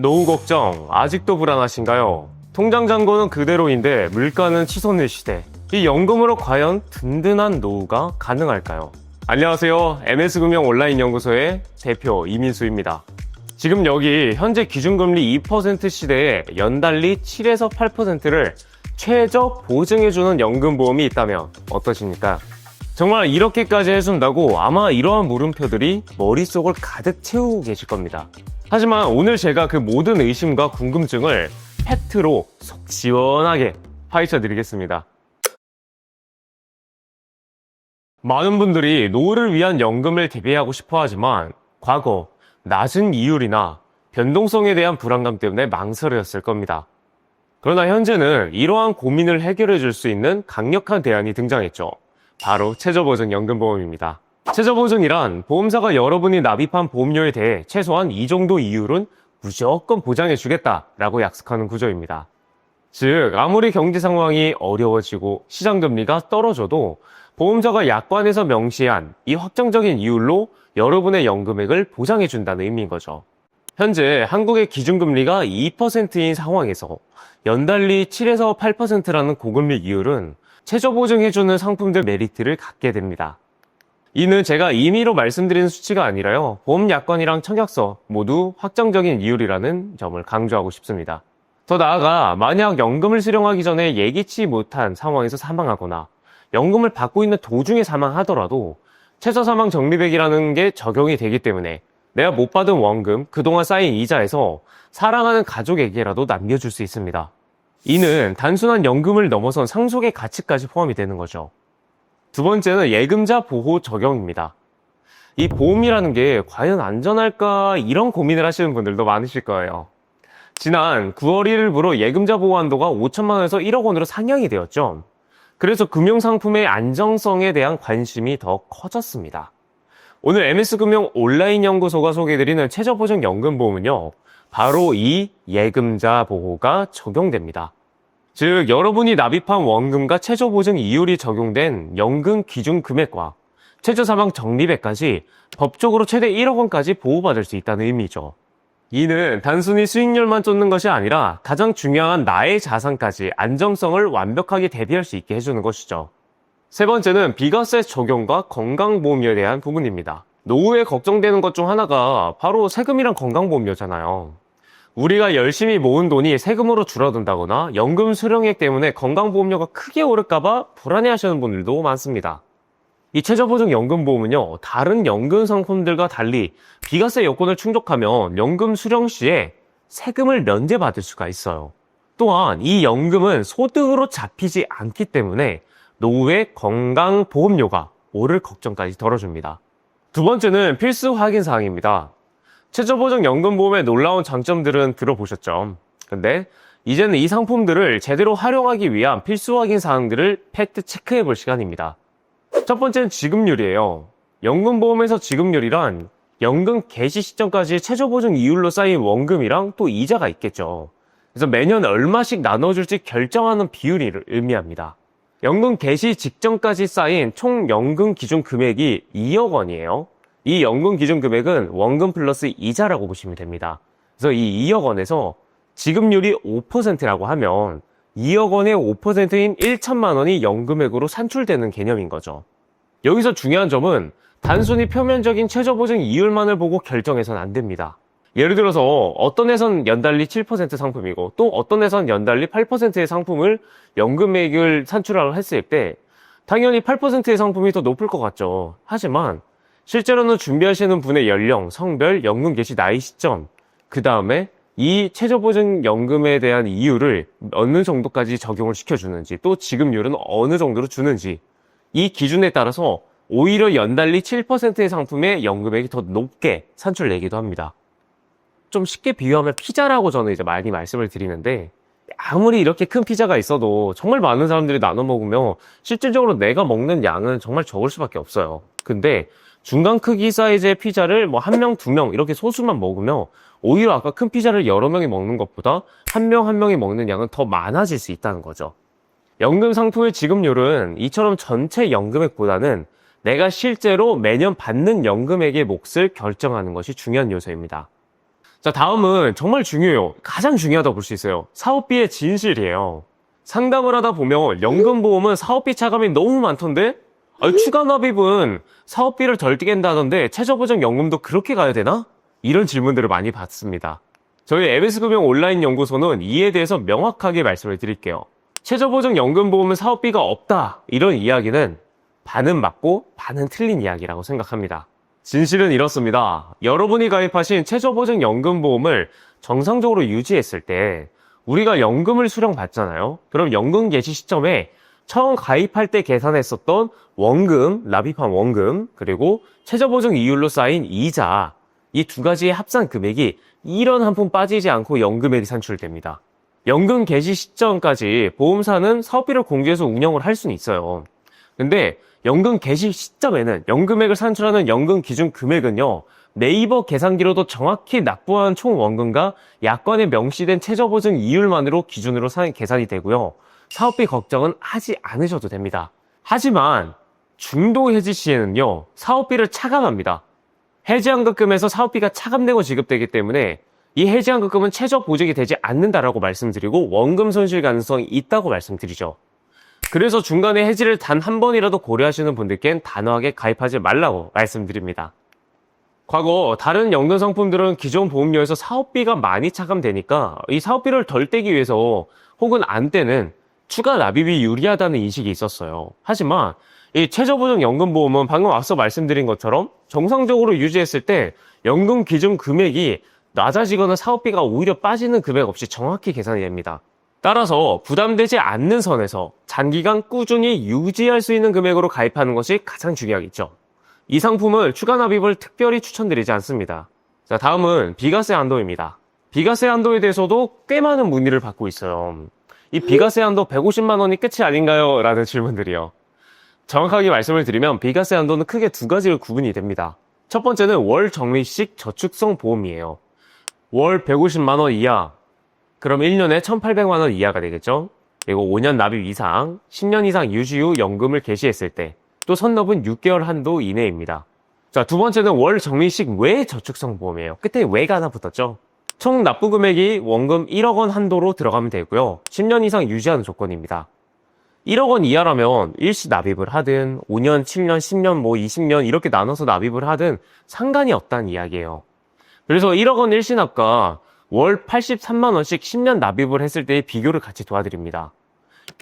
노후 걱정 아직도 불안하신가요? 통장 잔고는 그대로인데 물가는 치솟는 시대. 이 연금으로 과연 든든한 노후가 가능할까요? 안녕하세요. MS금융 온라인 연구소의 대표 이민수입니다. 지금 여기 현재 기준금리 2% 시대에 연달리 7에서 8%를 최저 보증해주는 연금보험이 있다면 어떠십니까? 정말 이렇게까지 해준다고 아마 이러한 물음표들이 머릿속을 가득 채우고 계실 겁니다. 하지만 오늘 제가 그 모든 의심과 궁금증을 팩트로 속 시원하게 파헤쳐 드리겠습니다. 많은 분들이 노후를 위한 연금을 대비하고 싶어 하지만 과거 낮은 이율이나 변동성에 대한 불안감 때문에 망설였을 겁니다. 그러나 현재는 이러한 고민을 해결해 줄 수 있는 강력한 대안이 등장했죠. 바로 최저보증연금보험입니다. 최저보증이란 보험사가 여러분이 납입한 보험료에 대해 최소한 이 정도 이율은 무조건 보장해 주겠다라고 약속하는 구조입니다. 즉, 아무리 경제 상황이 어려워지고 시장 금리가 떨어져도 보험사가 약관에서 명시한 이 확정적인 이율로 여러분의 연금액을 보장해 준다는 의미인 거죠. 현재 한국의 기준금리가 2%인 상황에서 연달리 7에서 8%라는 고금리 이율은 최저 보증해주는 상품들 메리트를 갖게 됩니다. 이는 제가 임의로 말씀드리는 수치가 아니라요. 보험 약관이랑 청약서 모두 확정적인 이율이라는 점을 강조하고 싶습니다. 더 나아가 만약 연금을 수령하기 전에 예기치 못한 상황에서 사망하거나 연금을 받고 있는 도중에 사망하더라도 최저 사망 적립액이라는 게 적용이 되기 때문에 내가 못 받은 원금, 그동안 쌓인 이자에서 사랑하는 가족에게라도 남겨줄 수 있습니다. 이는 단순한 연금을 넘어선 상속의 가치까지 포함이 되는 거죠. 두 번째는 예금자 보호 적용입니다. 이 보험이라는 게 과연 안전할까 이런 고민을 하시는 분들도 많으실 거예요. 지난 9월 1일부로 예금자 보호 한도가 5천만 원에서 1억 원으로 상향이 되었죠. 그래서 금융상품의 안정성에 대한 관심이 더 커졌습니다. 오늘 MS금융 온라인 연구소가 소개해드리는 최저보증연금보험은요, 바로 이 예금자 보호가 적용됩니다. 즉, 여러분이 납입한 원금과 최저보증 이율이 적용된 연금 기준 금액과 최저 사망 적립액까지 법적으로 최대 1억 원까지 보호받을 수 있다는 의미죠. 이는 단순히 수익률만 쫓는 것이 아니라 가장 중요한 나의 자산까지 안정성을 완벽하게 대비할 수 있게 해주는 것이죠. 세 번째는 비과세 적용과 건강보험료에 대한 부분입니다. 노후에 걱정되는 것 중 하나가 바로 세금이랑 건강보험료잖아요. 우리가 열심히 모은 돈이 세금으로 줄어든다거나 연금 수령액 때문에 건강보험료가 크게 오를까봐 불안해하시는 분들도 많습니다. 이 최저보증 연금보험은요, 다른 연금 상품들과 달리 비과세 요건을 충족하면 연금 수령 시에 세금을 면제받을 수가 있어요. 또한 이 연금은 소득으로 잡히지 않기 때문에 노후의 건강보험료가 오를 걱정까지 덜어줍니다. 두 번째는 필수 확인 사항입니다. 최저보증 연금보험의 놀라운 장점들은 들어보셨죠? 근데 이제는 이 상품들을 제대로 활용하기 위한 필수 확인 사항들을 팩트 체크해 볼 시간입니다. 첫 번째는 지급률이에요. 연금보험에서 지급률이란 연금 개시 시점까지 최저보증 이율로 쌓인 원금이랑 또 이자가 있겠죠. 그래서 매년 얼마씩 나눠줄지 결정하는 비율을 의미합니다. 연금 개시 직전까지 쌓인 총 연금 기준 금액이 2억 원이에요. 이 연금 기준 금액은 원금 플러스 이자라고 보시면 됩니다. 그래서 이 2억 원에서 지급률이 5%라고 하면 2억 원의 5%인 1천만 원이 연금액으로 산출되는 개념인 거죠. 여기서 중요한 점은 단순히 표면적인 최저보증 이율만을 보고 결정해서는 안 됩니다. 예를 들어서 어떤 회선 연달리 7% 상품이고 또 어떤 회선 연달리 8%의 상품을 연금액을 산출하려 했을 때 당연히 8%의 상품이 더 높을 것 같죠. 하지만 실제로는 준비하시는 분의 연령, 성별, 연금 개시 나이 시점, 그 다음에 이 최저보증 연금에 대한 이유를 어느 정도까지 적용을 시켜주는지 또 지급률은 어느 정도로 주는지 이 기준에 따라서 오히려 연달리 7%의 상품의 연금액이 더 높게 산출되기도 합니다. 좀 쉽게 비유하면 피자라고 저는 이제 많이 말씀을 드리는데 아무리 이렇게 큰 피자가 있어도 정말 많은 사람들이 나눠 먹으면 실질적으로 내가 먹는 양은 정말 적을 수밖에 없어요. 근데 중간 크기 사이즈의 피자를 뭐 한 명, 두 명 이렇게 소수만 먹으면 오히려 아까 큰 피자를 여러 명이 먹는 것보다 한명한 명이 먹는 양은 더 많아질 수 있다는 거죠. 연금 상품의 지급률은 이처럼 전체 연금액보다는 내가 실제로 매년 받는 연금액의 몫을 결정하는 것이 중요한 요소입니다. 자, 다음은 정말 중요해요. 가장 중요하다고 볼 수 있어요. 사업비의 진실이에요. 상담을 하다 보면 연금보험은 사업비 차감이 너무 많던데? 아니, 추가 납입은 사업비를 덜 떼긴다던데 최저보장 연금도 그렇게 가야 되나? 이런 질문들을 많이 받습니다. 저희 에베스금융 온라인 연구소는 이에 대해서 명확하게 말씀을 드릴게요. 최저보장 연금보험은 사업비가 없다. 이런 이야기는 반은 맞고 반은 틀린 이야기라고 생각합니다. 진실은 이렇습니다. 여러분이 가입하신 최저보장 연금보험을 정상적으로 유지했을 때 우리가 연금을 수령받잖아요. 그럼 연금 개시 시점에 처음 가입할 때 계산했었던 원금, 납입한 원금, 그리고 최저보증 이율로 쌓인 이자, 이 두 가지의 합산 금액이 이런 한푼 빠지지 않고 연금액이 산출됩니다. 연금 개시 시점까지 보험사는 사업비를 공제해서 운영을 할 수는 있어요. 근데 연금 개시 시점에는 연금액을 산출하는 연금 기준 금액은요, 네이버 계산기로도 정확히 납부한 총 원금과 약관에 명시된 최저보증 이율만으로 기준으로 사- 계산이 되고요. 사업비 걱정은 하지 않으셔도 됩니다. 하지만 중도 해지 시에는요, 사업비를 차감합니다. 해지환급금에서 사업비가 차감되고 지급되기 때문에 이 해지환급금은 최저 보증이 되지 않는다라고 말씀드리고 원금 손실 가능성이 있다고 말씀드리죠. 그래서 중간에 해지를 단 한 번이라도 고려하시는 분들께는 단호하게 가입하지 말라고 말씀드립니다. 과거 다른 연금 상품들은 기존 보험료에서 사업비가 많이 차감되니까 이 사업비를 덜 떼기 위해서 혹은 안 떼는 추가 납입이 유리하다는 인식이 있었어요. 하지만 이 최저보증 연금보험은 방금 앞서 말씀드린 것처럼 정상적으로 유지했을 때 연금 기준 금액이 낮아지거나 사업비가 오히려 빠지는 금액 없이 정확히 계산이 됩니다. 따라서 부담되지 않는 선에서 장기간 꾸준히 유지할 수 있는 금액으로 가입하는 것이 가장 중요하겠죠. 이 상품을 추가 납입을 특별히 추천드리지 않습니다. 자, 다음은 비과세 한도입니다. 비과세 한도에 대해서도 꽤 많은 문의를 받고 있어요. 이 비과세 한도 150만 원이 끝이 아닌가요? 라는 질문들이요. 정확하게 말씀을 드리면 비과세 한도는 크게 두 가지로 구분이 됩니다. 첫 번째는 월 적립식 저축성 보험이에요. 월 150만 원 이하, 그럼 1년에 1,800만 원 이하가 되겠죠? 그리고 5년 납입 이상, 10년 이상 유지 후 연금을 개시했을 때, 또 선납은 6개월 한도 이내입니다. 자, 두 번째는 월 적립식 외 저축성 보험이에요. 끝에 외가 하나 붙었죠? 총 납부 금액이 원금 1억 원 한도로 들어가면 되고요. 10년 이상 유지하는 조건입니다. 1억 원 이하라면 일시 납입을 하든 5년, 7년, 10년, 뭐 20년 이렇게 나눠서 납입을 하든 상관이 없다는 이야기예요. 그래서 1억 원 일시납과 월 83만 원씩 10년 납입을 했을 때의 비교를 같이 도와드립니다.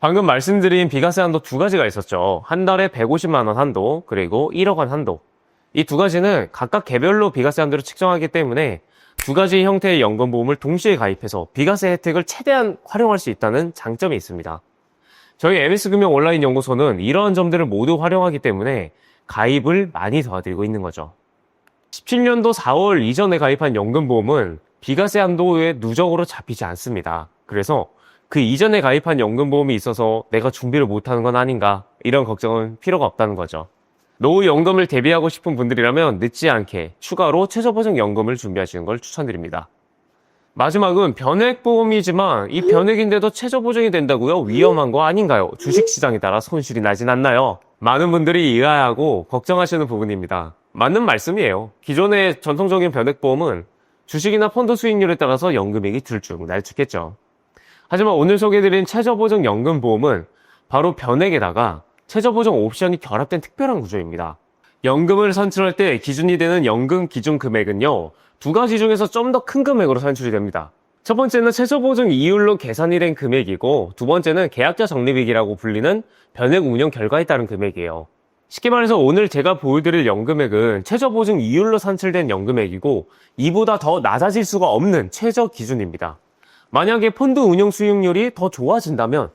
방금 말씀드린 비과세 한도 두 가지가 있었죠. 한 달에 150만 원 한도, 그리고 1억 원 한도. 이 두 가지는 각각 개별로 비과세 한도를 측정하기 때문에 두 가지 형태의 연금보험을 동시에 가입해서 비과세 혜택을 최대한 활용할 수 있다는 장점이 있습니다. 저희 MS금융 온라인 연구소는 이러한 점들을 모두 활용하기 때문에 가입을 많이 도와드리고 있는 거죠. 17년도 4월 이전에 가입한 연금보험은 비과세 한도에 누적으로 잡히지 않습니다. 그래서 그 이전에 가입한 연금보험이 있어서 내가 준비를 못하는 건 아닌가 이런 걱정은 필요가 없다는 거죠. 노후 연금을 대비하고 싶은 분들이라면 늦지 않게 추가로 최저보장 연금을 준비하시는 걸 추천드립니다. 마지막은 변액 보험이지만 이 변액인데도 최저보장이 된다고요? 위험한 거 아닌가요? 주식 시장에 따라 손실이 나진 않나요? 많은 분들이 의아해하고 걱정하시는 부분입니다. 맞는 말씀이에요. 기존의 전통적인 변액 보험은 주식이나 펀드 수익률에 따라서 연금액이 들쭉 날쭉했죠. 하지만 오늘 소개해드린 최저보장 연금 보험은 바로 변액에다가 최저보장 옵션이 결합된 특별한 구조입니다. 연금을 산출할 때 기준이 되는 연금 기준 금액은요, 두 가지 중에서 좀 더 큰 금액으로 산출이 됩니다. 첫 번째는 최저 보증 이율로 계산이 된 금액이고, 두 번째는 계약자 적립액이라고 불리는 변액 운영 결과에 따른 금액이에요. 쉽게 말해서 오늘 제가 보여드릴 연금액은 최저 보증 이율로 산출된 연금액이고, 이보다 더 낮아질 수가 없는 최저 기준입니다. 만약에 펀드 운영 수익률이 더 좋아진다면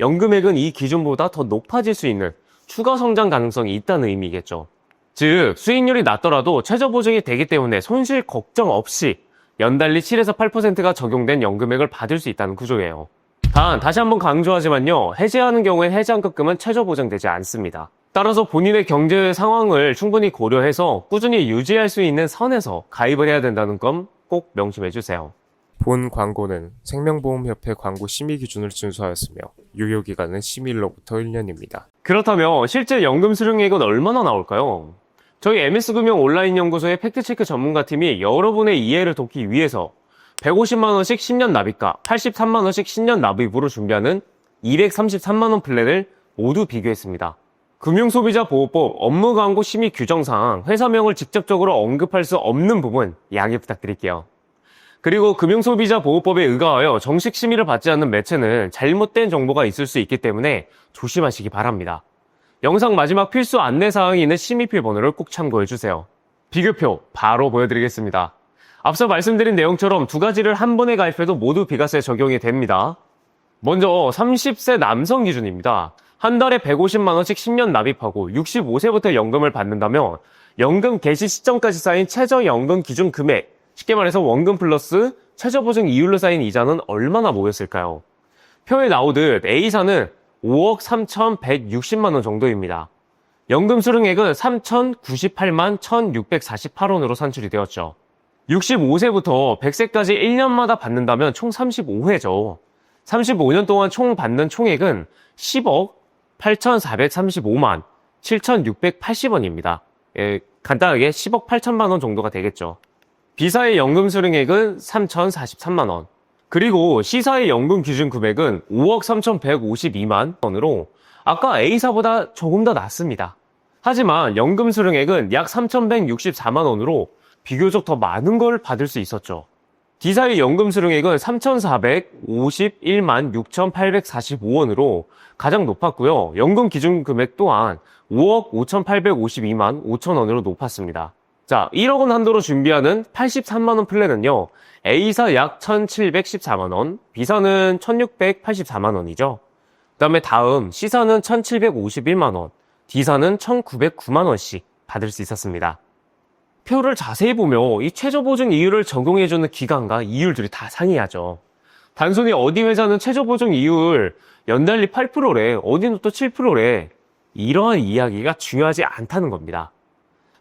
연금액은 이 기준보다 더 높아질 수 있는 추가 성장 가능성이 있다는 의미겠죠. 즉, 수익률이 낮더라도 최저 보증이 되기 때문에 손실 걱정 없이 연달리 7에서 8%가 적용된 연금액을 받을 수 있다는 구조예요. 단, 다시 한번 강조하지만요, 해지하는 경우엔 해지환급금은 최저 보장되지 않습니다. 따라서 본인의 경제 상황을 충분히 고려해서 꾸준히 유지할 수 있는 선에서 가입을 해야 된다는 점 꼭 명심해 주세요. 본 광고는 생명보험협회 광고 심의 기준을 준수하였으며 유효 기간은 심의일로부터 1년입니다. 그렇다면 실제 연금 수령액은 얼마나 나올까요? 저희 MS금융 온라인 연구소의 팩트체크 전문가팀이 여러분의 이해를 돕기 위해서 150만원씩 10년 납입과 83만원씩 10년 납입으로 준비하는 233만원 플랜을 모두 비교했습니다. 금융소비자보호법 업무광고 심의 규정상 회사명을 직접적으로 언급할 수 없는 부분 양해 부탁드릴게요. 그리고 금융소비자 보호법에 의거하여 정식 심의를 받지 않는 매체는 잘못된 정보가 있을 수 있기 때문에 조심하시기 바랍니다. 영상 마지막 필수 안내 사항이 있는 심의필 번호를 꼭 참고해 주세요. 비교표 바로 보여드리겠습니다. 앞서 말씀드린 내용처럼 두 가지를 한 번에 가입해도 모두 비과세 적용이 됩니다. 먼저 30세 남성 기준입니다. 한 달에 150만 원씩 10년 납입하고 65세부터 연금을 받는다면 연금 개시 시점까지 쌓인 최저연금 기준 금액, 쉽게 말해서 원금 플러스 최저보증 이율로 쌓인 이자는 얼마나 모였을까요? 표에 나오듯 A사는 5억 3,160만 원 정도입니다. 연금 수령액은 3,098만 1,648원으로 산출이 되었죠. 65세부터 100세까지 1년마다 받는다면 총 35회죠. 35년 동안 총 받는 총액은 10억 8,435만 7,680원입니다. 예, 간단하게 10억 8천만 원 정도가 되겠죠. B사의 연금 수령액은 3,043만 원. 그리고 C사의 연금 기준 금액은 5억 3,152만 원으로 아까 A사보다 조금 더 낮습니다. 하지만 연금 수령액은 약 3,164만 원으로 비교적 더 많은 걸 받을 수 있었죠. D사의 연금 수령액은 3,451만 6,845원으로 가장 높았고요. 연금 기준 금액 또한 5억 5,852만 5천 원으로 높았습니다. 자, 1억 원 한도로 준비하는 83만 원 플랜은요. A사 약 1,714만 원, B사는 1,684만 원이죠. 그다음에 다음 C사는 1,751만 원, D사는 1,909만 원씩 받을 수 있었습니다. 표를 자세히 보면 이 최저 보증 이율을 적용해 주는 기간과 이율들이 다 상이하죠. 단순히 어디 회사는 최저 보증 이율 연달리 8%래, 어디는 또 7%래. 이러한 이야기가 중요하지 않다는 겁니다.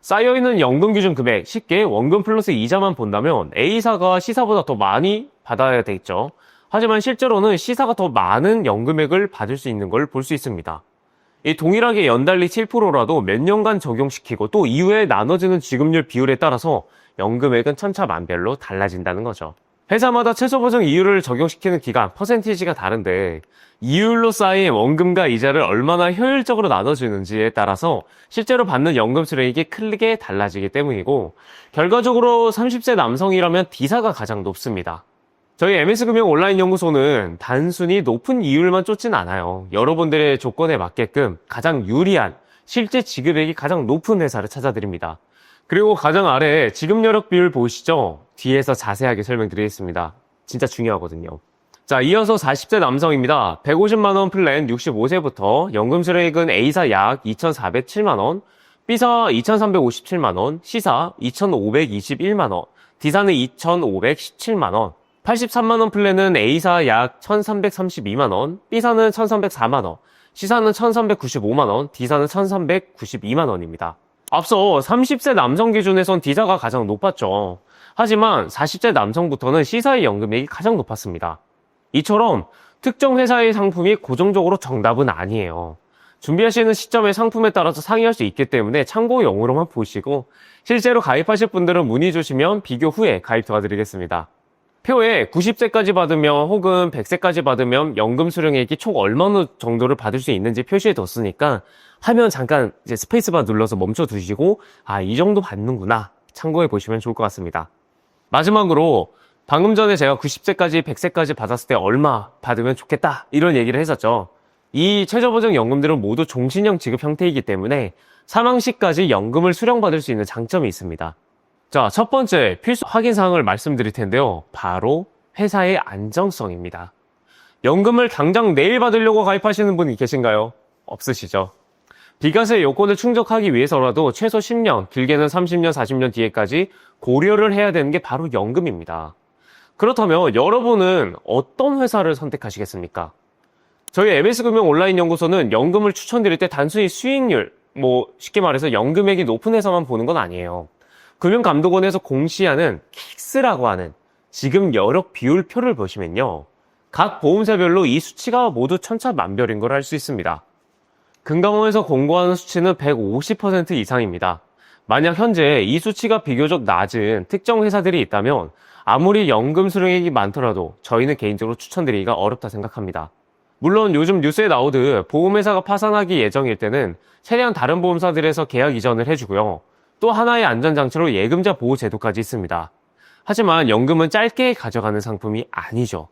쌓여있는 연금 기준 금액, 쉽게 원금 플러스 이자만 본다면 A사가 C사보다 더 많이 받아야 되겠죠. 하지만 실제로는 C사가 더 많은 연금액을 받을 수 있는 걸 볼 수 있습니다. 이 동일하게 연달리 7%라도 몇 년간 적용시키고 또 이후에 나눠지는 지급률 비율에 따라서 연금액은 천차만별로 달라진다는 거죠. 회사마다 최소 보증 이율을 적용시키는 기간, 퍼센티지가 다른데 이율로 쌓인 원금과 이자를 얼마나 효율적으로 나눠주는지에 따라서 실제로 받는 연금 수령액이 크게 달라지기 때문이고 결과적으로 30세 남성이라면 D사가 가장 높습니다. 저희 MS금융 온라인 연구소는 단순히 높은 이율만 쫓진 않아요. 여러분들의 조건에 맞게끔 가장 유리한 실제 지급액이 가장 높은 회사를 찾아드립니다. 그리고 가장 아래 지급 여력 비율 보시죠? 뒤에서 자세하게 설명드리겠습니다. 진짜 중요하거든요. 자, 이어서 40세 남성입니다. 150만원 플랜 65세부터 연금 수령액은 A사 약 2,407만원, B사 2,357만원, C사 2,521만원, D사는 2,517만원, 83만원 플랜은 A사 약 1,332만원, B사는 1,304만원, C사는 1,395만원, D사는 1,392만원입니다. 앞서 30세 남성 기준에선 D사가 가장 높았죠. 하지만 40세 남성부터는 C사의 연금액이 가장 높았습니다. 이처럼 특정 회사의 상품이 고정적으로 정답은 아니에요. 준비하시는 시점의 상품에 따라서 상이할 수 있기 때문에 참고용으로만 보시고 실제로 가입하실 분들은 문의 주시면 비교 후에 가입 도와드리겠습니다. 표에 90세까지 받으면 혹은 100세까지 받으면 연금 수령액이 총 얼마 정도를 받을 수 있는지 표시해 뒀으니까 화면 잠깐 이제 스페이스바 눌러서 멈춰 두시고 아, 이 정도 받는구나 참고해 보시면 좋을 것 같습니다. 마지막으로 방금 전에 제가 90세까지 100세까지 받았을 때 얼마 받으면 좋겠다 이런 얘기를 했었죠. 이 최저보증 연금들은 모두 종신형 지급 형태이기 때문에 사망 시까지 연금을 수령받을 수 있는 장점이 있습니다. 자, 첫 번째 필수 확인 사항을 말씀드릴 텐데요. 바로 회사의 안정성입니다. 연금을 당장 내일 받으려고 가입하시는 분이 계신가요? 없으시죠? 비과세 요건을 충족하기 위해서라도 최소 10년, 길게는 30년, 40년 뒤에까지 고려를 해야 되는 게 바로 연금입니다. 그렇다면 여러분은 어떤 회사를 선택하시겠습니까? 저희 MS금융 온라인 연구소는 연금을 추천드릴 때 단순히 수익률, 뭐 쉽게 말해서 연금액이 높은 회사만 보는 건 아니에요. 금융감독원에서 공시하는 킥스라고 하는 지금 여력 비율표를 보시면요. 각 보험사별로 이 수치가 모두 천차만별인 걸 알 수 있습니다. 금감원에서 공고하는 수치는 150% 이상입니다. 만약 현재 이 수치가 비교적 낮은 특정 회사들이 있다면 아무리 연금 수령액이 많더라도 저희는 개인적으로 추천드리기가 어렵다 생각합니다. 물론 요즘 뉴스에 나오듯 보험회사가 파산하기 예정일 때는 최대한 다른 보험사들에서 계약 이전을 해주고요. 또 하나의 안전장치로 예금자 보호 제도까지 있습니다. 하지만 연금은 짧게 가져가는 상품이 아니죠.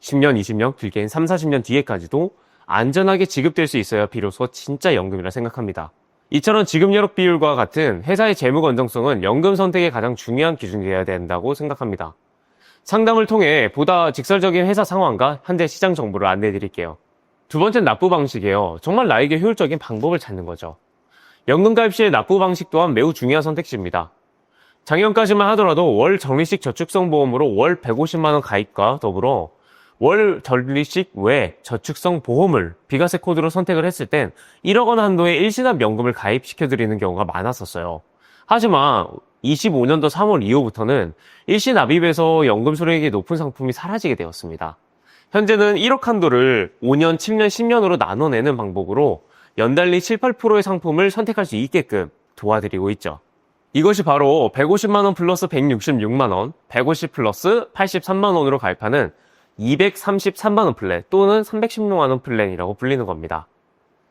10년, 20년, 길게는 3, 40년 뒤에까지도 안전하게 지급될 수 있어야 비로소 진짜 연금이라 생각합니다. 이처럼 지급 여력 비율과 같은 회사의 재무 건정성은 연금 선택의 가장 중요한 기준이 되어야 된다고 생각합니다. 상담을 통해 보다 직설적인 회사 상황과 현재 시장 정보를 안내해 드릴게요. 두 번째는 납부 방식이에요. 정말 나에게 효율적인 방법을 찾는 거죠. 연금 가입 시의 납부 방식 또한 매우 중요한 선택지입니다. 작년까지만 하더라도 월 적립식 저축성 보험으로 월 150만 원 가입과 더불어 월 적립식 외 저축성 보험을 비과세 코드로 선택을 했을 땐 1억 원 한도의 일시납 연금을 가입시켜드리는 경우가 많았었어요. 하지만 25년도 3월 이후부터는 일시 납입에서 연금 수령액이 높은 상품이 사라지게 되었습니다. 현재는 1억 한도를 5년, 7년, 10년으로 나눠내는 방법으로 연달리 7, 8%의 상품을 선택할 수 있게끔 도와드리고 있죠. 이것이 바로 150만원 플러스 166만원, 150 플러스 83만원으로 가입하는 233만원 플랜 또는 316만원 플랜이라고 불리는 겁니다.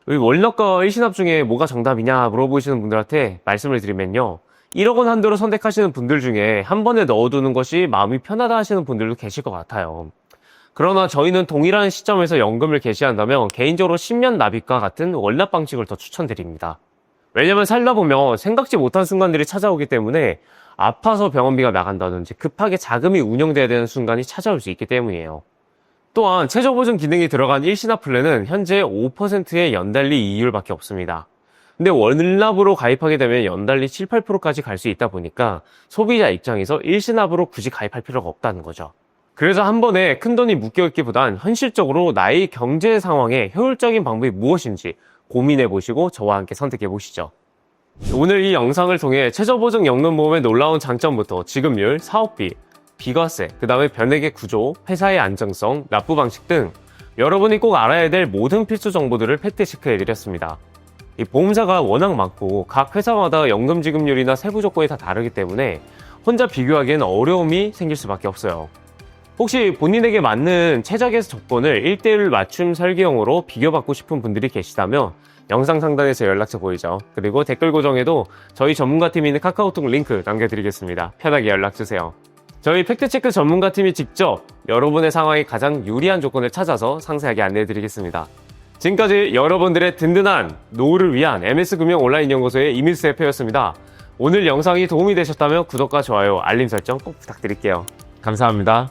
우리 월납과 일시납 중에 뭐가 정답이냐 물어보시는 분들한테 말씀을 드리면요. 1억 원 한도로 선택하시는 분들 중에 한 번에 넣어두는 것이 마음이 편하다 하시는 분들도 계실 것 같아요. 그러나 저희는 동일한 시점에서 연금을 개시한다면 개인적으로 10년 납입과 같은 월납 방식을 더 추천드립니다. 왜냐면 살다 보면 생각지 못한 순간들이 찾아오기 때문에 아파서 병원비가 나간다든지 급하게 자금이 운영돼야 되는 순간이 찾아올 수 있기 때문이에요. 또한 최저보증 기능이 들어간 일시납 플랜은 현재 5%의 연달리 이율밖에 없습니다. 근데 월납으로 가입하게 되면 연달리 7, 8%까지 갈 수 있다 보니까 소비자 입장에서 일시납으로 굳이 가입할 필요가 없다는 거죠. 그래서 한 번에 큰 돈이 묶여있기보단 현실적으로 나의 경제 상황에 효율적인 방법이 무엇인지 고민해 보시고 저와 함께 선택해 보시죠. 오늘 이 영상을 통해 최저보증 연금보험의 놀라운 장점부터 지급률, 사업비, 비과세, 그 다음에 변액의 구조, 회사의 안정성, 납부 방식 등 여러분이 꼭 알아야 될 모든 필수 정보들을 팩트체크 해 드렸습니다. 이 보험사가 워낙 많고 각 회사마다 연금 지급률이나 세부 조건이 다 다르기 때문에 혼자 비교하기엔 어려움이 생길 수밖에 없어요. 혹시 본인에게 맞는 최적의 조건을 1대1 맞춤 설계형으로 비교받고 싶은 분들이 계시다면 영상 상단에서 연락처 보이죠. 그리고 댓글 고정에도 저희 전문가팀이 있는 카카오톡 링크 남겨드리겠습니다. 편하게 연락주세요. 저희 팩트체크 전문가팀이 직접 여러분의 상황에 가장 유리한 조건을 찾아서 상세하게 안내해드리겠습니다. 지금까지 여러분들의 든든한 노후를 위한 MS금융 온라인 연구소의 이밀스 대표였습니다. 오늘 영상이 도움이 되셨다면 구독과 좋아요, 알림 설정 꼭 부탁드릴게요. 감사합니다.